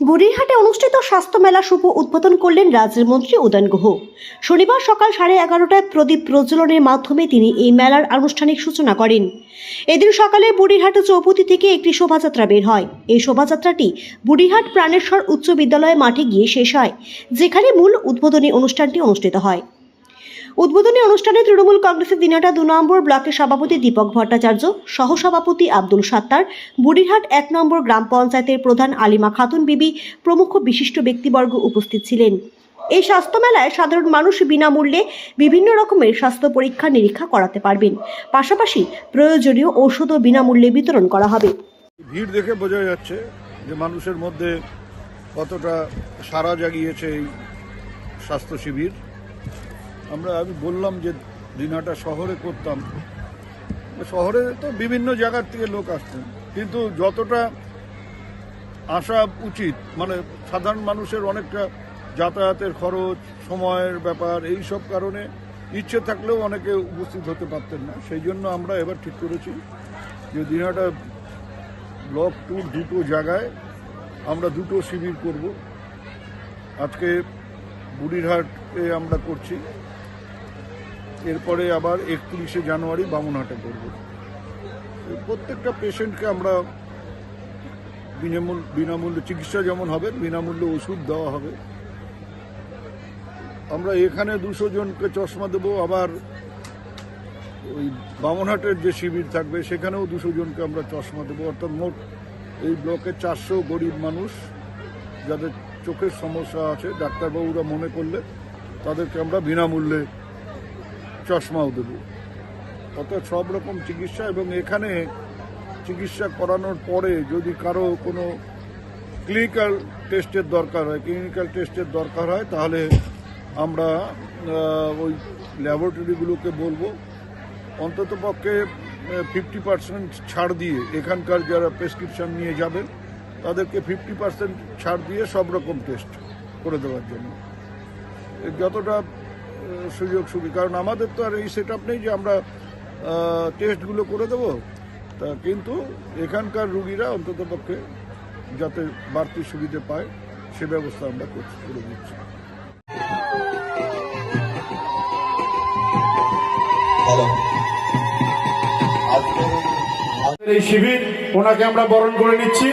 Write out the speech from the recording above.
বুড়িরহাটে অনুষ্ঠিত স্বাস্থ্য মেলা শুভ উদ্বোধন করলেন রাজ্যের মন্ত্রী উদয়ন গুহ। শনিবার সকাল সাড়ে এগারোটায় প্রদীপ প্রজ্বলনের মাধ্যমে তিনি এই মেলার আনুষ্ঠানিক সূচনা করেন। এদিন সকালে বুড়িরহাট চৌপতি থেকে একটি শোভাযাত্রা বের হয়। এই শোভাযাত্রাটি বুড়িরহাট প্রাণেশ্বর উচ্চ বিদ্যালয় মাঠে গিয়ে শেষ হয়, যেখানে মূল উদ্বোধনী অনুষ্ঠানটি অনুষ্ঠিত হয়। উদ্বোধনী অনুষ্ঠানে তৃণমূল কংগ্রেসের দিনাটা দু নম্বর ব্লকের সভাপতি দীপক ভট্টাচার্য, সহসভাপতি আব্দুল সাত্তার, বুড়িরহাট এক নম্বর গ্রাম পঞ্চায়েতের প্রধান আলিমা খাতুন বিবি, প্রমুখ বিশিষ্ট ব্যক্তিবর্গ উপস্থিত ছিলেন। এই স্বাস্থ্য মেলায় সাধারণ মানুষ বিনামূল্যে বিভিন্ন রকমের স্বাস্থ্য পরীক্ষা নিরীক্ষা করাতে পারবেন। পাশাপাশি প্রয়োজনীয় ঔষধও বিনামূল্যে বিতরণ করা হবে। ভিড় দেখে বোঝা যাচ্ছে যে মানুষের মধ্যে কতটা সারা জাগিয়েছে এই স্বাস্থ্য শিবির। আমরা আমি বললাম যে দিনাটা শহরে করতাম। শহরে তো বিভিন্ন জায়গার থেকে লোক আসতেন। কিন্তু যতটা আসা উচিত মানে সাধারণ মানুষের অনেকটা যাতায়াতের খরচ, সময়ের ব্যাপার, এই সব কারণে ইচ্ছে থাকলেও অনেকে উপস্থিত হতে পারতেন না। সেই জন্য আমরা এবার ঠিক করেছি যে দিনাটা ব্লক টুর দুটো জায়গায় আমরা দুটো শিবির করব। আজকে বুড়িরহাটে আমরা করছি। এরপরে আবার একত্রিশে জানুয়ারি বামুনহাটে করব প্রত্যেকটা পেশেন্টকে আমরা বিনামূল্য বিনামূল্যে চিকিৎসা যেমন হবে, বিনামূল্যে ওষুধ দেওয়া হবে। আমরা এখানে দুশো জনকে চশমা দেবো, আবার ওই বামনহাটের যে শিবির থাকবে, সেখানেও দুশো জনকে আমরা চশমা দেবো। অর্থাৎ মোট এই ব্লকে চারশো গরিব মানুষ যাদের চোখের সমস্যা আছে, ডাক্তারবাবুরা মনে করলে তাদেরকে আমরা বিনামূল্যে চশমাও দেবো। অর্থাৎ সব রকম চিকিৎসা এবং এখানে চিকিৎসা করানোর পরে যদি কারও কোনো ক্লিনিক্যাল টেস্টের দরকার হয়, ক্লিনিক্যাল টেস্টের দরকার হয়, তাহলে আমরা ওই ল্যাবরেটরিগুলোকে বলব। অন্তত পক্ষে ফিফটি পার্সেন্ট ছাড় দিয়ে এখানকার যারা প্রেসক্রিপশন নিয়ে যাবেন, তাদেরকে ফিফটি পার্সেন্ট ছাড় দিয়ে সব রকম টেস্ট করে দেওয়ার জন্য। যতটা সুযোগ সুবিধা। কারণ আমাদের তো আর এই সেট নেই যে আমরা টেস্টগুলো করে দেবো। তা কিন্তু এখানকার রুগীরা অন্তত পক্ষে যাতে বাড়তি সুবিধে পায় সে ব্যবস্থা আমরা করছি করে দিচ্ছি। এই শিবির ওনাকে আমরা বরণ করে নিচ্ছি।